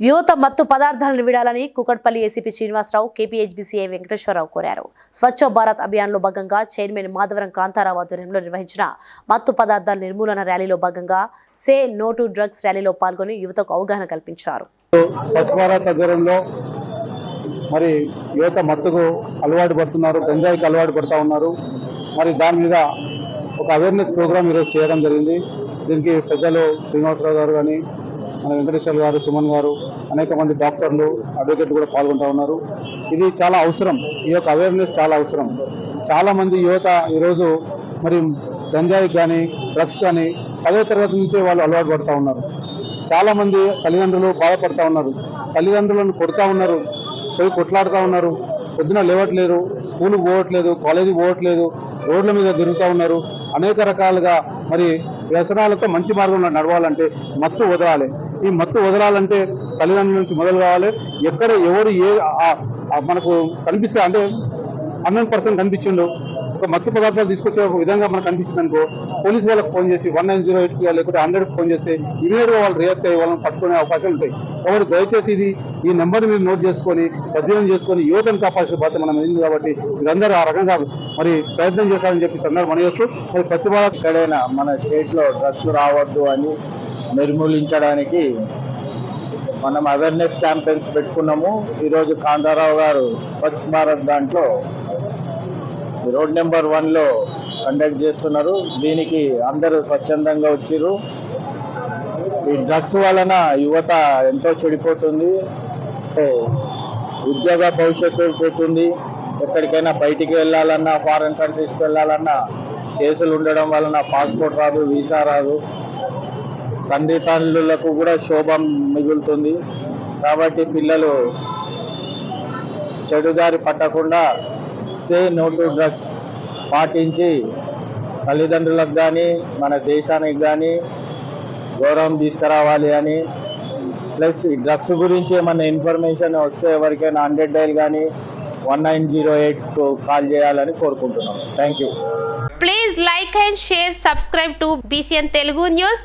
యువత మత్తు పదార్థాలను విడాలని Kukatpally ACP Srinivasarao KPHB CA Venkateswararao కోరారు. స్వచ్ఛ భారత్ అభియాన్లో భాగంగా చైర్మన్ మాధవరం కాంతారావు ఆధ్వర్యంలో నిర్వహించిన మత్తు పదార్థాల నిర్మూలన ర్యాలీలో భాగంగా సే నో టు డ్రగ్స్ ర్యాలీలో పాల్గొని యువతకు అవగాహన కల్పించారు. మరి యువత మత్తుకు అలవాటు పడుతున్నారు గంజాయికి అలవాటు పడుతూ ఉన్నారు. మరి దాని మీద ఒక అవేర్నెస్ ప్రోగ్రామ్ ఈరోజు చేయడం జరిగింది. దీనికి పెద్దలు శ్రీనివాసరావు గారు కానీ మన వెంకటేశ్వర గారు సుమన్ గారు అనేక మంది డాక్టర్లు అడ్వకేట్లు కూడా పాల్గొంటూ ఉన్నారు. ఇది చాలా అవసరం. ఈ యొక్క అవేర్నెస్ చాలా అవసరం. చాలా మంది యువత ఈరోజు మరి గంజాయి కానీ డ్రగ్స్ కానీ పదో తరగతి నుంచే వాళ్ళు అలవాటు పడుతూ ఉన్నారు. చాలామంది తల్లిదండ్రులు బాధపడుతూ ఉన్నారు. తల్లిదండ్రులను కొడతా ఉన్నారు. పోయి కొట్లాడుతూ ఉన్నారు. పొద్దున లేవట్లేరు స్కూల్కి పోవట్లేదు కాలేజీకి పోవట్లేదు రోడ్ల మీద తిరుగుతూ ఉన్నారు. అనేక రకాలుగా మరి వ్యసనాలతో మంచి మార్గంలో నడవాలంటే మత్తు వదలాలి. ఈ మత్తు వదలాలంటే తల్లిదండ్రుల నుంచి మొదలు కావాలి. ఎక్కడ ఎవరు ఏ మనకు కనిపిస్తే అంటే హండ్రెడ్ పర్సెంట్ కనిపించిండు. ఒక మత్తు పదార్థాలు తీసుకొచ్చే ఒక విధంగా మనకు కనిపించింది అనుకో పోలీస్ వాళ్ళకి ఫోన్ చేసి వన్ నైన్ జీరో ఎయిట్ లేకుంటే హండ్రెడ్ ఫోన్ చేస్తే ఇమీడియట్గా వాళ్ళు రియాక్ట్ అయ్యి వాళ్ళని పట్టుకునే అవకాశాలు ఉంటాయి. కాబట్టి దయచేసి ఇది ఈ నెంబర్ని మీరు నోట్ చేసుకొని సద్వినియోగం చేసుకొని యువతను కాపాల్సిన బాధ్యత మనం ఉంది కాబట్టి మీరందరూ ఆ రకంగా మరి ప్రయత్నం చేశారని చెప్పి సందర్భం మనం చేస్తూ మరి స్వచ్ఛ భారత్ ఎక్కడైనా మన స్టేట్లో డ్రగ్స్ రావద్దు అని నిర్మూలించడానికి మనం అవేర్నెస్ క్యాంపెయిన్స్ పెట్టుకున్నాము. ఈరోజు కాంతారావు గారు స్వచ్ఛ భారత్ దాంట్లో ఈ రోడ్ నెంబర్ వన్లో కండక్ట్ చేస్తున్నారు. దీనికి అందరూ స్వచ్ఛందంగా వచ్చారు ఈ డ్రగ్స్ వలన యువత ఎంతో చెడిపోతుంది. అంటే ఉద్యోగ భవిష్యత్తు పోతుంది ఎక్కడికైనా బయటికి వెళ్ళాలన్నా ఫారెన్ కంట్రీస్కి వెళ్ళాలన్నా కేసులు ఉండడం వలన పాస్పోర్ట్ రాదు వీసా రాదు. తండ్రి కూడా శోభం మిగులుతుంది. కాబట్టి పిల్లలు చెడుదారి పట్టకుండా సే నో టు డ్రగ్స్ పాటించి తల్లిదండ్రులకు కానీ మన దేశానికి కానీ గౌరవం తీసుకురావాలి అని. ప్లస్ ఈ డ్రగ్స్ గురించి ఏమైనా ఇన్ఫర్మేషన్ వస్తే ఎవరికైనా హండ్రెడ్ డైల్ కానీ one nine zero eight call చేయాలని కోరుకుంటున్నాం. Thank you please like and share subscribe to BCN Telugu news.